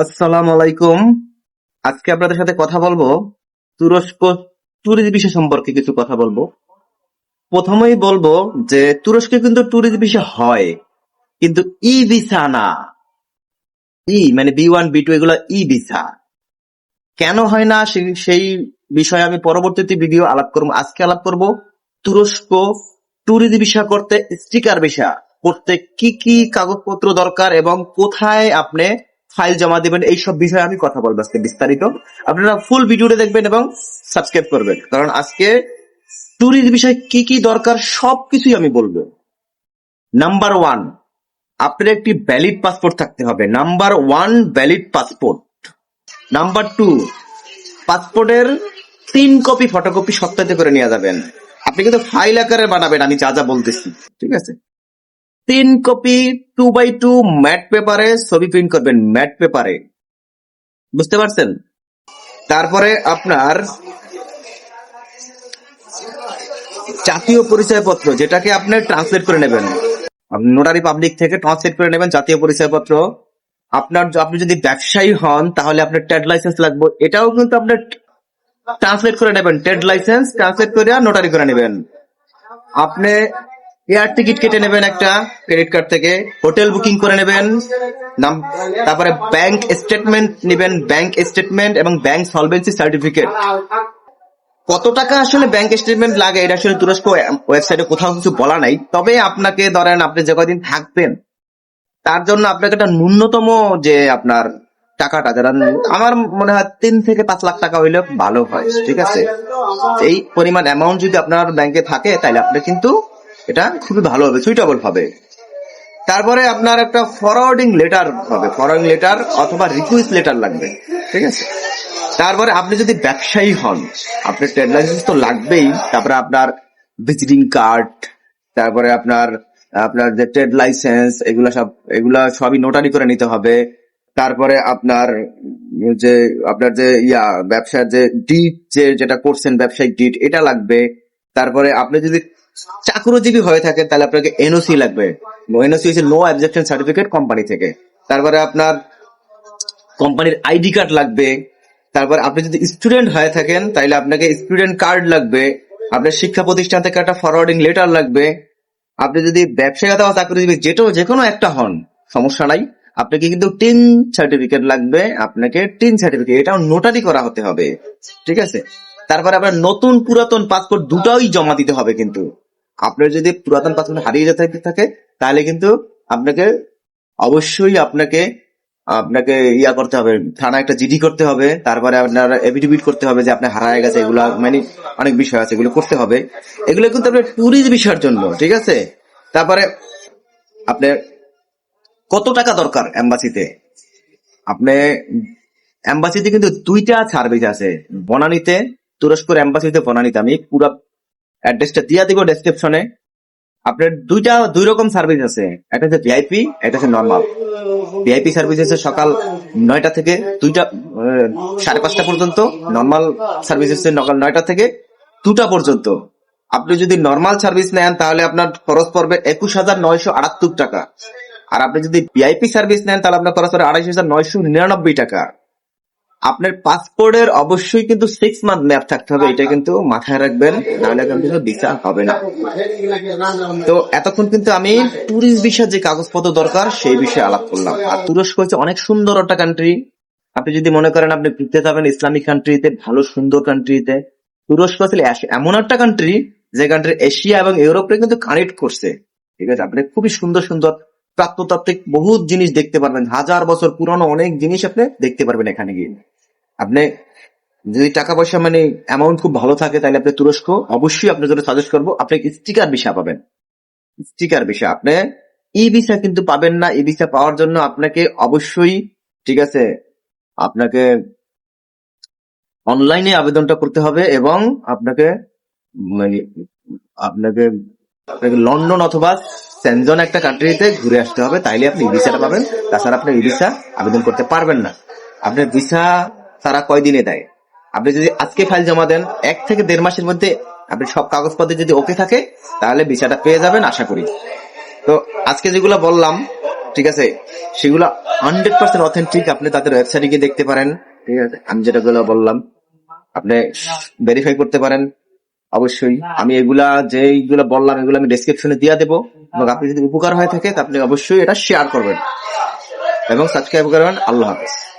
আসসালামু আলাইকুম। আজকে আপনাদের সাথে কথা বলব তুরস্ক ট্যুরিস্ট বিষয় সম্পর্কে কিছু কথা বলব। প্রথমেই বলব যে তুরস্কে কিন্তু ট্যুরিস্ট বিষয় হয়, কিন্তু ই ভিসা না। ই মানে বি ওয়ান বি টু এগুলো ই ভিসা কেন হয় না সেই- সেই বিষয়ে আমি পরবর্তীতে ভিডিও আলাপ করব, আজকে আলাপ করব তুরস্ক ট্যুরিস্ট ভিসা করতে স্টিকার ভিসা করতে কি কি কাগজপত্র দরকার এবং কোথায় আপনি ফাইল জমা দিবেন, এইসব বিষয়ে আমি কথা বলব আজকে বিস্তারিত। আপনারা ফুল ভিডিওটা দেখবেন এবং সাবস্ক্রাইব করবেন। কারণ আজকে ট্যুরিস্ট বিষয়ে কি কি দরকার, সবকিছুই আমি বলব। নাম্বার ওয়ান আপনার একটি ভ্যালিড পাসপোর্ট থাকতে হবে। Number one valid passport number two পাসপোর্টের তিন কপি ফটোকপি সত্যায়িত করে নিয়ে যাবেন। আপনি কিন্তু ফাইল আকারে বানাবেন, আমি যা যা বলতেছি। ঠিক আছে? তিন copy two by two mat পেপারে ছবি প্রিন্ট করবেন, ম্যাট পেপারে। বুঝতে পারছেন? তারপরে আপনার জাতীয় পরিচয়পত্র, যেটাকে আপনি ট্রান্সলেট করে নেবেন। নোটারি পাবলিক থেকে ট্রান্সলেট করে নেবেন জাতীয় পরিচয়পত্র। আপনার আপনি যদি ব্যবসায়ী হন, তাহলে আপনার ট্রেড লাইসেন্স লাগবে। এটাও কিন্তু আপনার ট্রান্সলেট করে নেবেন। ট্রেড লাইসেন্স ট্রান্সলেট করে নোটারি করে নেবেন। আপনি এয়ার টিকিট কেটে নেবেন একটা ক্রেডিট কার্ড থেকে, হোটেল বুকিং করে নেবেন, নাম তারপরে ব্যাংক স্টেটমেন্ট নেবেন, ব্যাংক স্টেটমেন্ট এবং ব্যাংক সলভেন্সি সার্টিফিকেট। কত টাকা আসলে ব্যাংক স্টেটমেন্ট লাগে, এটা আসলে তুরস্ক ওয়েবসাইটে কোথাও কিছু বলা নাই। তবে আপনাকে ধরেন, আপনি যে কদিন থাকবেন, তার জন্য আপনাকে একটা ন্যূনতম যে আপনার টাকাটা, যারা আমার মনে হয় তিন থেকে পাঁচ লাখ টাকা হইলে ভালো হয়, ঠিক আছে? এই পরিমাণ অ্যামাউন্ট যদি আপনার ব্যাংকে থাকে, তাহলে আপনি কিন্তু এটা খুবই ভালো হবে সুইটেবল হবে। তারপরে আপনার একটা ফরওয়ার্ডিং লেটার হবে ফরওয়ার্ডিং লেটার অথবা রিকোয়েস্ট লেটার লাগবে, ঠিক আছে? তারপরে আপনি যদি ব্যবসায়ী হন, আপনার ট্রেড লাইসেন্স তো লাগবেই, তারপরে আপনার ভিজিটিং কার্ড তারপরে আপনার আপনার যে ট্রেড লাইসেন্স এগুলা সব, এগুলা সবই নোটারি করে নিতে হবে। তারপরে আপনার যে আপনার যে ইয়া, ব্যবসার যে ডিট যে যেটা করছেন ব্যবসায়িক ডিট এটা লাগবে। তারপরে আপনি যদি চাকরিজীবী হয়ে থাকেন তাহলে আপনাকে এনওসি লাগবে। এনওসি হচ্ছে নো অবজেকশন সার্টিফিকেট কোম্পানি থেকে। তারপরে আপনার কোম্পানির আইডি কার্ড লাগবে। তারপর আপনি যদি স্টুডেন্ট হয়ে থাকেন, তাহলে আপনাকে স্টুডেন্ট কার্ড লাগবে। আপনার শিক্ষা প্রতিষ্ঠান থেকে একটা ফরওয়ার্ডিং লেটার লাগবে। আপনি যদি ব্যবসায়ী অথবা চাকরিজীবী যেটাও যে কোনো একটা হন, সমস্যা নাই। আপনাকে কিন্তু টিন সার্টিফিকেট লাগবে। আপনাকে টিন সার্টিফিকেট এটাও নোটারি করা হতে হবে। ঠিক আছে? তারপরে আপনার নতুন পুরাতন পাসপোর্ট দুটাই জমা দিতে হবে কিন্তু। আপনার যদি পুরাতন পাসপোর্ট হারিয়ে যেতে থাকে, তাহলে কিন্তু আপনাকে অবশ্যই আপনাকে আপনাকে ইয়া করতে হবে থানা একটা জিডি করতে হবে, তারপরে আপনার এফিডেভিট করতে হবে যে আপনি হারায় গেছে, এগুলো মানে অনেক বিষয় আছে, এগুলো করতে হবে। এগুলো কিন্তু আপনার ট্যুরিস্ট বিষয়ের জন্য, ঠিক আছে? তারপরে আপনার কত টাকা দরকার এম্বাসিতে? আপনি এম্বাসিতে কিন্তু দুইটা সার্ভিস আছে, বনানীতে, তুরস্কর এম্বাসিতে বনানীতে, আমি পুরো অ্যাড্রেসটা দিয়া দিব ডেসক্রিপশনে আপনার দুইটা, দুই রকম সার্ভিস আছে। একটা হচ্ছে ভিআইপি একটা হচ্ছে নর্মাল ভিআইপি সার্ভিস আছে সকাল নয়টা থেকে দুইটা সাড়ে পাঁচটা পর্যন্ত। নর্মাল সার্ভিস হচ্ছে সকাল নয়টা থেকে দুটা পর্যন্ত। আপনি যদি নর্মাল সার্ভিস নেন, তাহলে আপনার খরচ পড়বে একুশ হাজার নয়শো আটাত্তর টাকা। আর আপনি যদি ভিআইপি সার্ভিস নেন, তাহলে আপনার খরচ পড়বে আড়াইশ হাজার নয়শো নিরানব্বই টাকা। আপনার পাসপোর্টের অবশ্যই কিন্তু সিক্স মান্থ ম্যাপ থাকতে হবে, এটা কিন্তু মাথায় রাখবেন, নাহলে কিন্তু ভিসা হবে না। তো এতক্ষণ কিন্তু আমি ট্যুরিস্ট ভিসার যে কাগজপত্র দরকার, সেই বিষয়ে আলাপ করলাম। আর তুরস্ক হচ্ছে অনেক সুন্দর একটা কান্ট্রি আপনি যদি মনে করেন আপনি ঘুরতে যাবেন ইসলামিক কান্ট্রিতে ভালো সুন্দর কান্ট্রিতে তুরস্ক আসলে এমন একটা কান্ট্রি যে কান্ট্রি এশিয়া এবং ইউরোপে কিন্তু কানেক্ট করছে। ঠিক আছে, আপনি খুবই সুন্দর সুন্দর প্রাপ্ততাত্ত্বিক বহু জিনিস দেখতে পারবেন। হাজার বছর পুরনো অনেক জিনিস আপনি দেখতে পারবেন এখানে গিয়ে। আপনি যদি টাকা পয়সা মানে অ্যামাউন্ট খুব ভালো থাকে, তাহলে আপনি তুরস্ক, অবশ্যই আপনার জন্য সাজেস্ট করব, আপনি স্টিকার ভিসা পাবেন। স্টিকার ভিসা আপনি ই ভিসা কিন্তু পাবেন না, ই ভিসা পাওয়ার জন্য আপনাকে অবশ্যই, ঠিক আছে, আপনাকে অনলাইনে আবেদনটা করতে হবে এবং আপনাকে মানে আপনাকে আপনাকে লন্ডন অথবা সেনজন একটা কান্ট্রিতে ঘুরে আসতে হবে, তাইলে আপনি ভিসাটা পাবেন, তাছাড়া আপনি ভিসা আবেদন করতে পারবেন না। আপনার ভিসা তারা কয়দিনে দেয়? আপনি যদি আজকে ফাইল জমা দেন, এক থেকে দেড় মাসের মধ্যে আপনি সব কাগজপত্র যদি ওকে থাকে, তাহলে ভিসাটা পেয়ে যাবেন, আশা করি। তো আজকে যেগুলো বললাম, ঠিক আছে, সেগুলো হান্ড্রেড পার্সেন্ট অথেন্টিক আপনি তাদের ওয়েবসাইটে গিয়ে দেখতে পারেন, ঠিক আছে। আমি যেটাগুলো বললাম, আপনি ভেরিফাই করতে পারেন, অবশ্যই। আমি এগুলা, যেইগুলো বললাম, এগুলো আমি ডেসক্রিপশনে দিয়ে দেবো। এবং আপনি যদি উপকার হয়ে থাকে, তা আপনি অবশ্যই এটা শেয়ার করবেন। এবং সাবস্ক্রাইব করবেন, আল্লাহ হাফেজ।